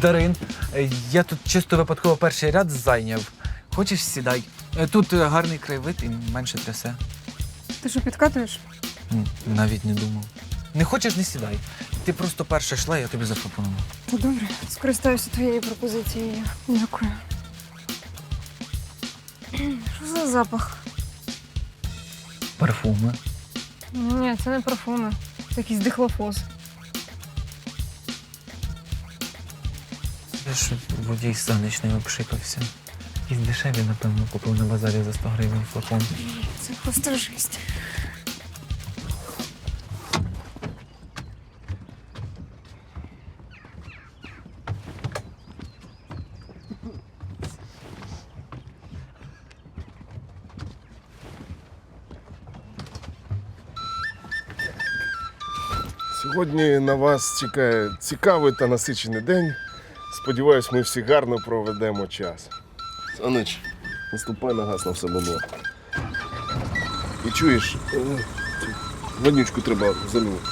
Дарин, е, я тут чисто випадково перший ряд зайняв. Хочеш сідай? Е, Тут е, гарний краєвид і менше трясе. Ти що підкатуєш? Навіть не думав. Не хочеш, не сідай. Ти просто перша йшла, я тобі запропонував. Та добре, скористаюся твоєю пропозицією. Дякую. Що за запах? Парфуми. Ні, це не парфуми. Це якийсь дихлофоз. Ж водій сонячний обшикався. Якісь дешеві, напевно, купив на базарі за 100 гривень флакон. Це просто жесть. Сьогодні на вас чекає цікавий та насичений день. Сподіваюсь, ми всі гарно проведемо час. Санич, наступай на газ на все бабло. І чуєш, е, воднючку треба замінити.